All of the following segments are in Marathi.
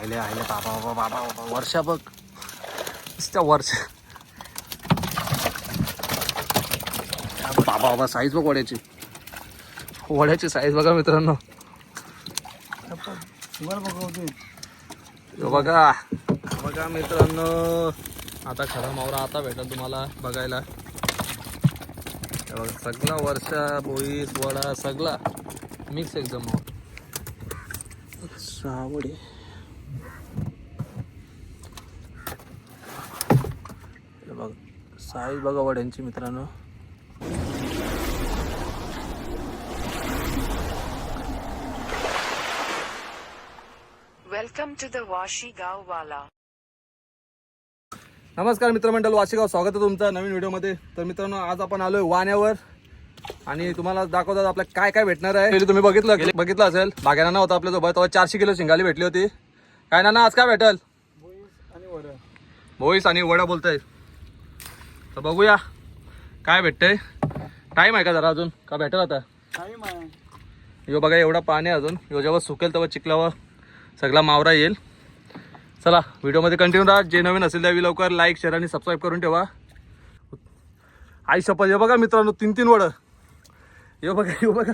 आयले आयले बाबा बाबा बाबा बाबा वर्षा बघ. नुसत्या वर्ष. बाबा बाबा साईज बघ वड्याची. वड्याची साईज बघा मित्रांनो. बघा. बघा मित्रांनो. आता खरा मावरा आता भेटेल तुम्हाला बघायला. बघा सगळा वर्षा बोईस वडा सगळा. मिक्स एकदम. सावडे हे बघा साईज बघा वड्यांची मित्रांनो. Welcome to the Washi Wala. नमस्कार मित्रमंडळ वाशिगाव स्वागत आहे तुमचं नवीन व्हिडिओमध्ये. तर मित्रांनो आज आपण आलोय वाण्यावर. आणि तुम्हाला दाखवतात आपल्या काय काय भेटणार आहे. पहिले तुम्ही बघितलं बघितलं असेल बागेना होता आपल्यासोबत तेव्हा चारशे किलो शिंगाली भेटली होती. काय ना ना आज काय भेटल? भोईस आणि वडा बोलताय. तर बघूया. काय भेटतंय? टाईम आहे का जरा अजून? का भेटेल आता? टाईम आहे. यो बघा एवढा पाणी आहे अजून. यो जेव्हा सुकेल तेव्हा चिखलावर सगळा मावरा येईल. चला व्हिडिओमध्ये कंटिन्यू राहा. जे नवीन असेल त्यावेळी लवकर लाईक शेअर आणि सबस्क्राईब करून ठेवा. आई शपथ हे बघा मित्रांनो तीन तीन वडं. यो बघा यो बघा.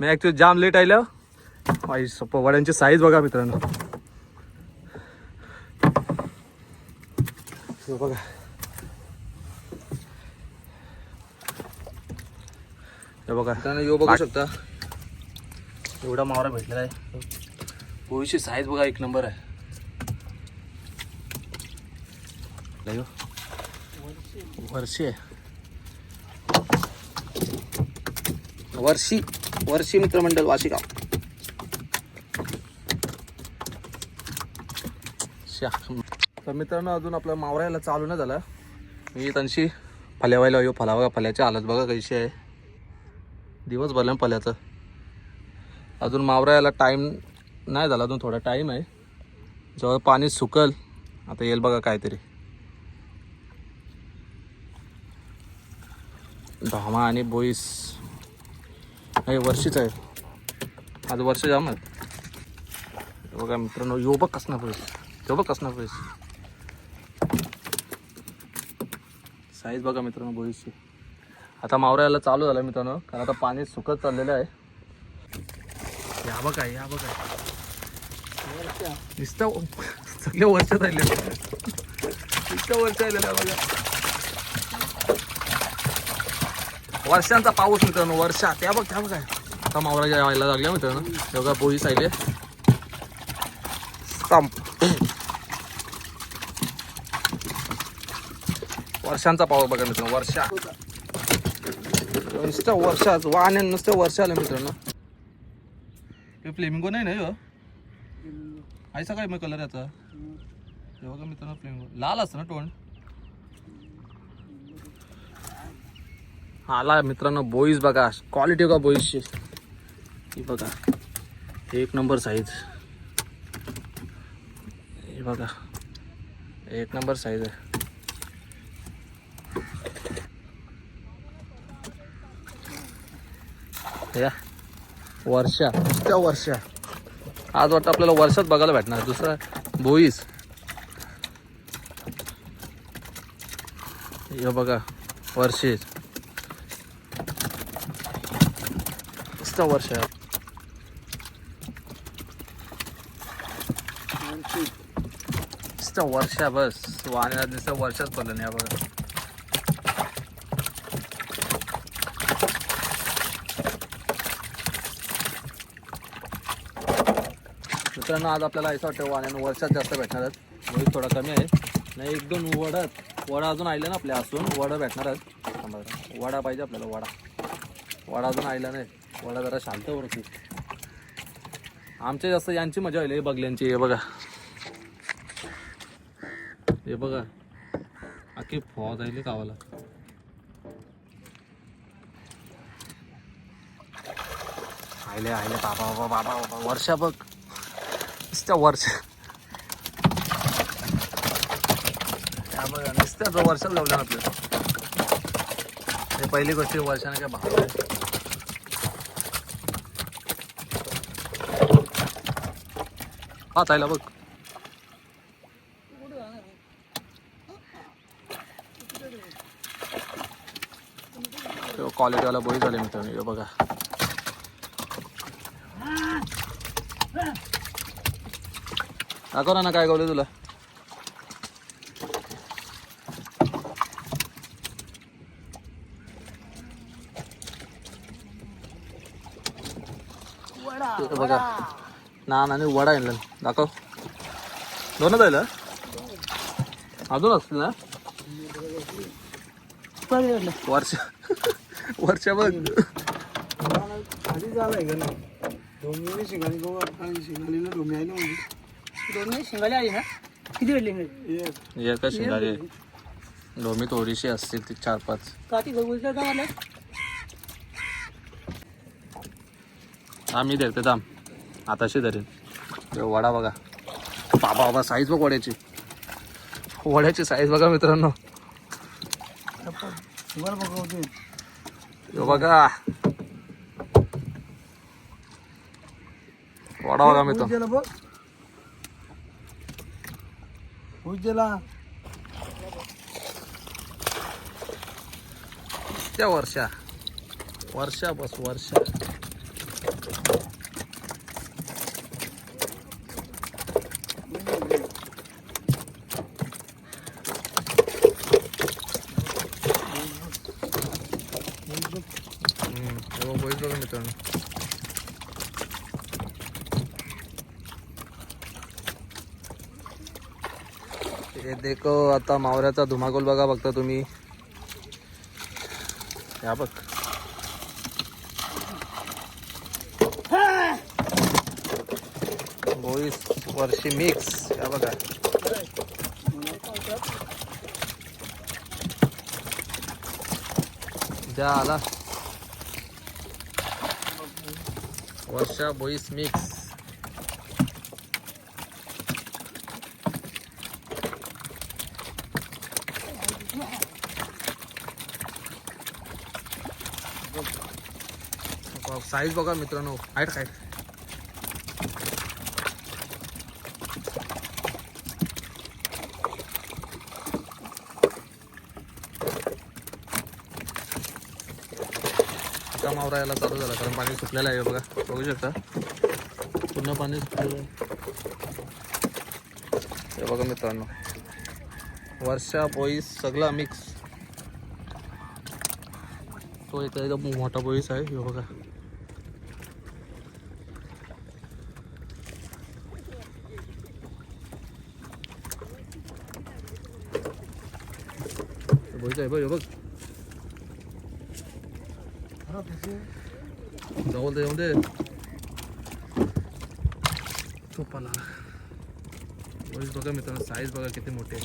मी ॲक्च्युली जाम लेट आयलं आई शपथ वड्यांची साईज बघा मित्रांनो. यो बघा. हे बघा. मित्रांनो यो बघू शकता. एवढा मावरा भेटलेला आहे. पोळीची साईज बघा एक नंबर आहे. लयो वर्षी आहे. वर्षी वर्षी मित्रमंडळ वाशिगाव. श्या. तर मित्रांनो अजून आपला मावरा यायला चालू नाही झाला. मी त्यांची फल्या व्हायला यो फला बघा फल्याची हालत बघा कशी आहे. दिवस भरल्या पल्याचं. अजून मावरा याला टाईम नाही झाला अजून थोडा टाईम आहे. जेव्हा पाणी सुकल आता येईल बघा काहीतरी. धामा आणि बोईस. हे वर्षीच आहे. आज वर्ष जाम आहेत बघा मित्रांनो यो बघ कसना पैस यो बघ कसना पैस साईज बघा मित्रांनो बोईसची. आता मावरा चालू झालं मित्रांनो कारण आता पाणी सुकत चाललेलं आहे. या बघा या बघा. नुसतं सगळे वर्ष राहिले. इतक्या वर्ष राहिलेलं आहे बघा. वर्षांचा पाऊस मित्रांनो वर्षा. त्या बघ त्या बघा. आता मावरा यायला लागल्या मित्रांनो. तेव्हा पोलीस आहे. संप. वर्षांचा पाऊस बघा मित्रांनो वर्षा. नुसतं वर्षाच वाहन नुसतं वर्ष आलं मित्रांनो. हे फ्लेमिंगो नाही ना हो आयसा काय मग कलर याचा. हे बघा मित्रांनो फ्लेमिंगो लाल असतं ना तोंड? आला मित्रांनो बॉईज बघा क्वालिटी बघा बॉईजची ही बघा एक नंबर साईज हे बघा एक नंबर साईज आहे. या. वर्षा. त्या वर्षा. आज वाटतं आपल्याला वर्षात बघायला भेटणार. दुसरा बोईस. हे बघा वर्षे. नुसतं वर्ष. नुसतं वर्षा बस. वाण्यात नुसतं वर्षात पडलं नाही बघा. मित्रांनो आज आपल्याला असं वाटतं वाण्यानं वर्षात जास्त भेटणार आहेत म्हणजे बोईस थोडा कमी आहे. नाही एक दोन वडत. वडा अजून आले ना आपल्या असून वडा भेटणार आहेत वडा पाहिजे आपल्याला वडा. वडा अजून आला नाही. वडा जरा शांत वरती. आमच्या जास्त यांची मजा होईल हे बगल्यांची हे बघा. हे बघा. अख्खी फॉ जाईल गावाला. आयले आयले बाबा बाबा बाबा बाबा वर्षा बघ. नुसत्या वर्ष. त्या बघा नुसत्याच वर्षात लावल्या आपल्या हे पहिली गोष्टी वर्षाने काय भाव आहे हा ताईला बघ. क्वालिटीवाला बोई झाले मित्रांनो हे बघा. दाखव ना काय गावलं तुला. हे बघा. नान आणि वडा आणलं. दाखव. दोनच आहे ना अजून असतील ना? वर्ष वर्षा बघ. खाली झालाय का नाही? डोंबिवली शिंगाली गो आणि शिंगालीला डोंबी आली म्हणजे दोन्ही शिंगाले आली ना? किती वेळ लिंगले? एक शिंगारी डोमी थोडीशी असतील ती चार पाच. ती उलट का आलं आम्ही धरते दाम आताशी धरेन. हे वडा बघा. बाबा बाबा साईज बघ वड्याची. वड्याची साईज बघा मित्रांनो. हे बघा. वडा बघा मित्रांनो. उज्ज्वला त्या वर्षा. वर्षा बस वर्षा हम्म, हे बघ, बोईस बघा मित्रांनो हे देखो आता मावऱ्याचा धुमाकूल बघा बघता तुम्ही. या बघ. बोईस वर्षी मिक्स या बघा. द्या आला. वर्षा बोईस मिक्स साईज बघा मित्रांनो हाईट हाईट मावरायला मावरा यायला चालू झाला कारण पाणी सुटलेलं आहे बघा बघू शकता. पूर्ण पाणी सुटलेलं बघा मित्रांनो वर्षा पोईस सगळा मिक्स तो एक एकदम मोठा पोईस आहे हे बघा. बोईस आहे बघ हे बघ जवळ दे येऊन दे झोपाला बोईस बघा मित्रांनो साईज बघा किती मोठे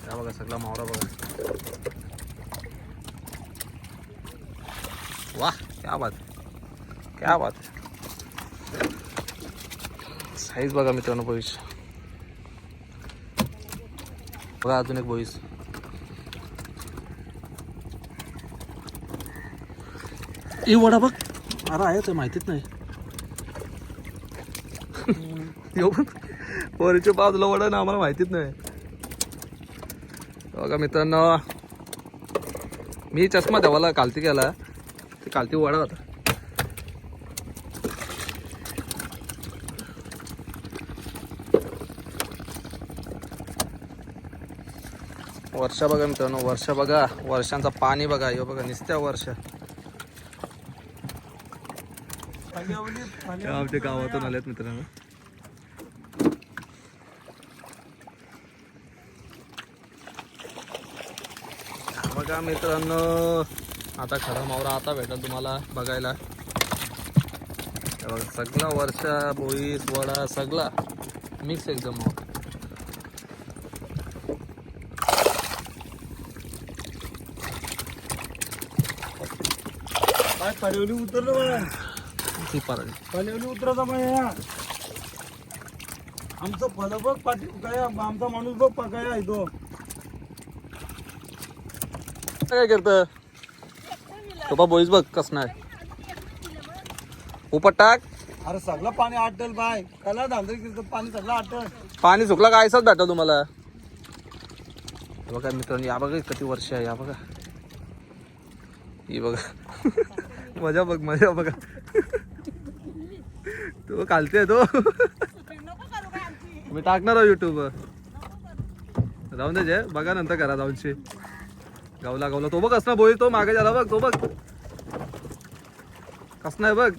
त्या बघा सगळा मावरा बघा वाह क्या बात क्या बात साईज बघा मित्रांनो बोईस बघा अजून एक बोईस ए वडा बघ. अरे आहे ते माहितीच नाही. येऊ वरच्या बाजूला वडा ना आम्हाला माहितीच नाही. बघा मित्रांनो. मी चष्मा देवाला कालती गेला. ते कालती वडा होता. वर्षा बघा मित्रांनो वर्षा बघा. वर्षांचा पाणी बघा. यो बघा निसत्या वर्षा. आमच्या गावातून आल्यात मित्रांनो. बघा मित्रांनो आता खरा मावरा आता भेटेल तुम्हाला बघायला. बघा सगळा वर्षा बोईस वडा सगळा मिक्स एकदम काय उतरलो बघा ती पारा पाण्यावली उतरायचा मग या आमचं फल बघ पाठी काय आमचा माणूस बघ पा- काय आहे तो. काय करत? तो बा बोईस बघ कस नाही. उपट टाक. अरे सगळं पाणी आटल बाय. कला धांदल की पाणी सगळं आटल. पाणी सुकला का आयसाच भेटा तुम्हाला? हे बघा मित्रांनो या बघा किती वर्ष आहे या बघा. ही बघा. मजा बघ मजा बघा. तो खालते तो. मी टाकणार आहे युट्यूब जाऊन दे बघा नंतर करा जाऊनशी. गावला गावला. तो बघ कसना बोई तो मागे झाला बघ तो बघ. कसना आहे बघ.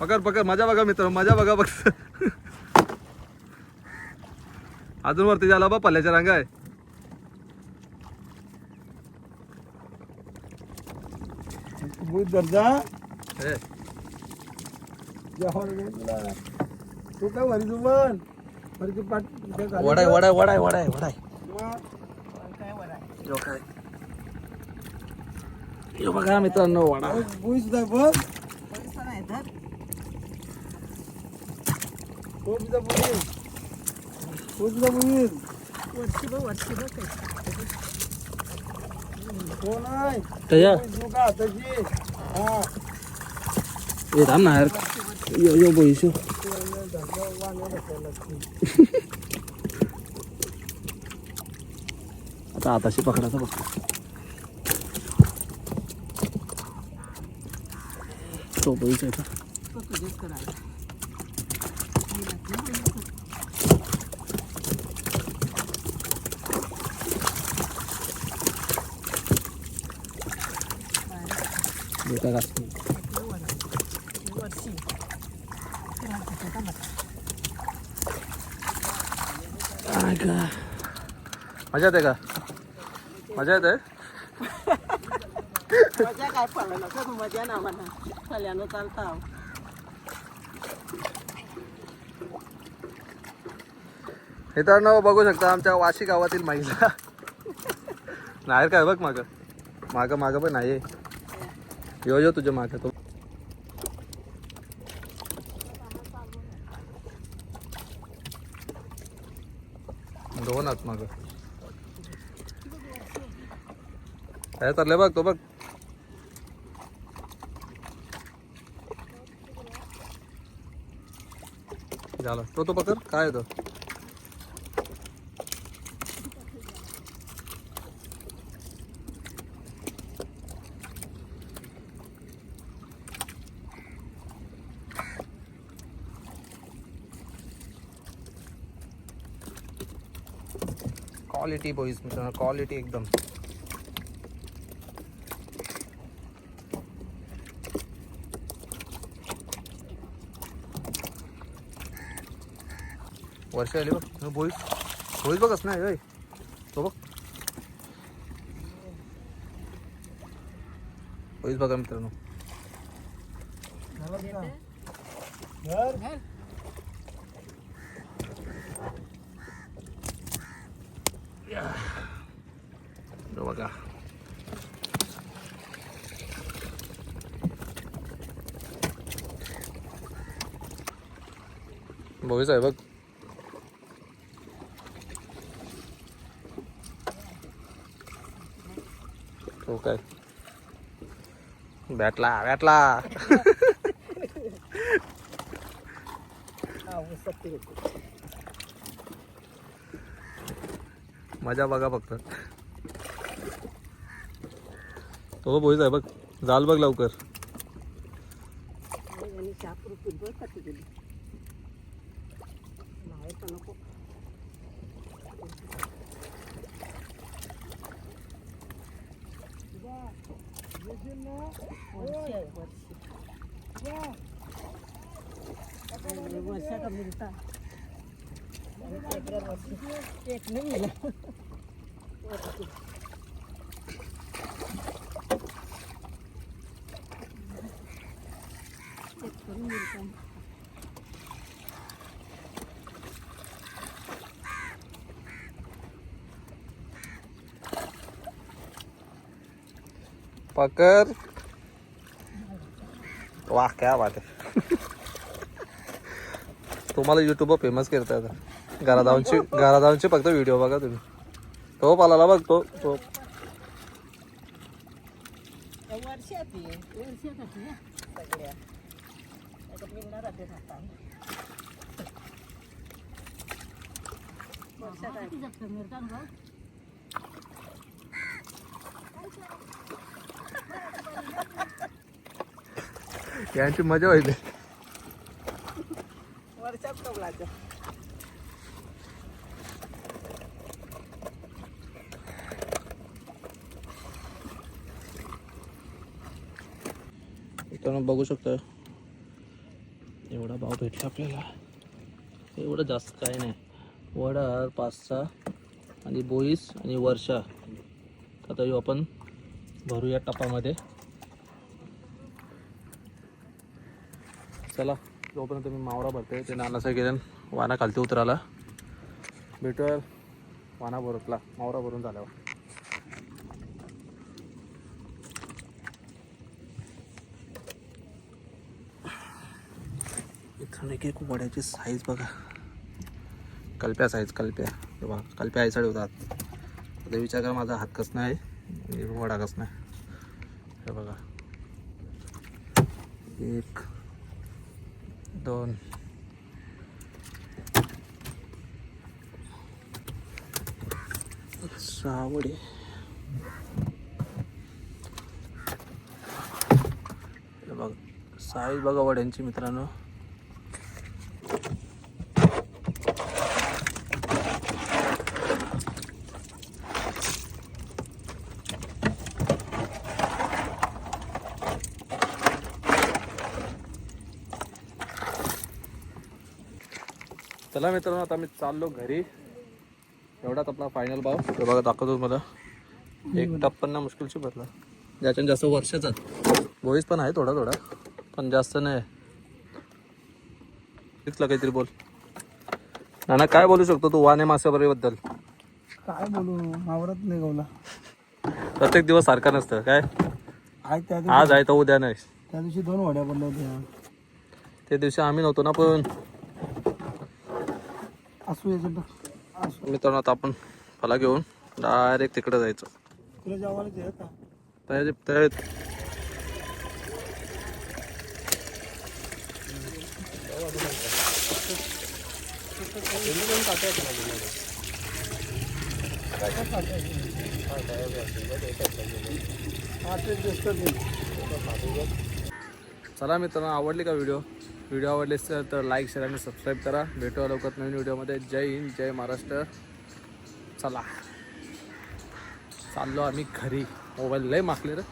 पकड पकड. मजा बघा मित्र मजा बघा बघ अजून वरती झाला बा पल्ल्याच्या रांगा आहे. दर्जा. तू काय वरी तू पण वरी तू पाठ वडाय वडाय वडाय वडाय वडाय. काय? यो बघा मित्रांनो वडा. बुई सुद्धा बघ. तो सुद्धा सुद्धा हा. हे थांब ना यार यो यो बोईशो आता आताशी पकडायचा बघ तो बोईचा आहे बेटा घासतो काय का मजा येते का? मजा येते? मजा काय पडलं नको मजा ना म्हणा. पल्यानं चालता मित्रांनो बघू शकता आमच्या वाशी गावातील महिला. नाही काय बघ माग. माग माग पण नाही यो यो तुझ्या माग. तो दोन आत माग. काय चाललंय बघ तो बघ. झालं. तो तो पकड. काय येतो तो क्वालिटी बॉईज मित्रांनो क्वालिटी एकदम। वर्ष आली बघ बॉईज बॉईज बघच नाही होय. तो बघ. बॉईज बघा मित्रांनो घर तो बघा बॉईज आहे बघ तो काय बॅटला बॅटला मजा बघा फक्त हो बोईज आहे बघ जाल बघ लवकर आणि चापूर फुटबॉल कधी गेली बाहेर तर नको वर्षी आहे, वर्षी. वर्षाचा मिळता एक नाही मिळाला. एक पण मिळता. पकड वाह क्या बात आहे तुम्हाला युट्यूबवर फेमस करता आता. घरादावांची जाऊनची फक्त व्हिडिओ बघा तुम्ही. तो पाला बघ तो तो वर्षात यांची मजा वर्षात मित्रांनो बघू शकता. एवढा भाव भेटला आपल्याला. एवढं जास्त काही नाही. वडा पाच सहा आणि बोईस आणि वर्षा आता येऊ आपण भरूया टपामध्ये. चला जोपर्यंत मी मावरा भरते ते नानासाहेब गेल्यान वाना खालती उतराला. भेटूया वाना भरतला. मावरा भरून झाल्यावर. इथून एक एक वड्याची साईज बघा. कल्प्या साईज कल्प्या. बघा कल्प्या आईसाठी होतात आता विचार करा माझा हात कसं आहे वडा कसं नाही. हे बघा. एक दोन. सहा वडे हे साईज बघा वड्यांची मित्रांनो. चला मित्रांनो आता मी चाललो घरी. एवढाच आपला फायनल भाव. हे बघा दाखवतो मला. एक टप्पन्न मुश्किलशी भरला. ज्याच्यात जास्त वर्षाचा भोईस पण आहे थोडा थोडा. पण जास्त नाही. तिथलं काहीतरी बोल. नाना काय बोलू शकतो तू वाने मासेबद्दल काय बोलू? मावरात नाही गवला. प्रत्येक दिवस सारखा नसतं. काय? आहे त्या दिवशी. आज आहे तर उद्या नाही. त्या दिवशी दोन वड्या पडल्या होत्या. त्या दिवशी आम्ही नव्हतो ना पण असू असू. मित्रांनो आता आपण फला घेऊन डायरेक्ट तिकडे जायचं. तुला जेवायला दे का? तयारी तयारी. ते दिसतं ते चला मित्रांनो आवडली का व्हिडिओ व्हिडिओ आवडले असेल तर लाईक शेअर आणि सबस्क्राईब करा. भेटूया लवकर नवीन व्हिडिओमध्ये जय हिंद जय महाराष्ट्र. चला. चाललो आम्ही घरी. मोबाईल लय मागले रे.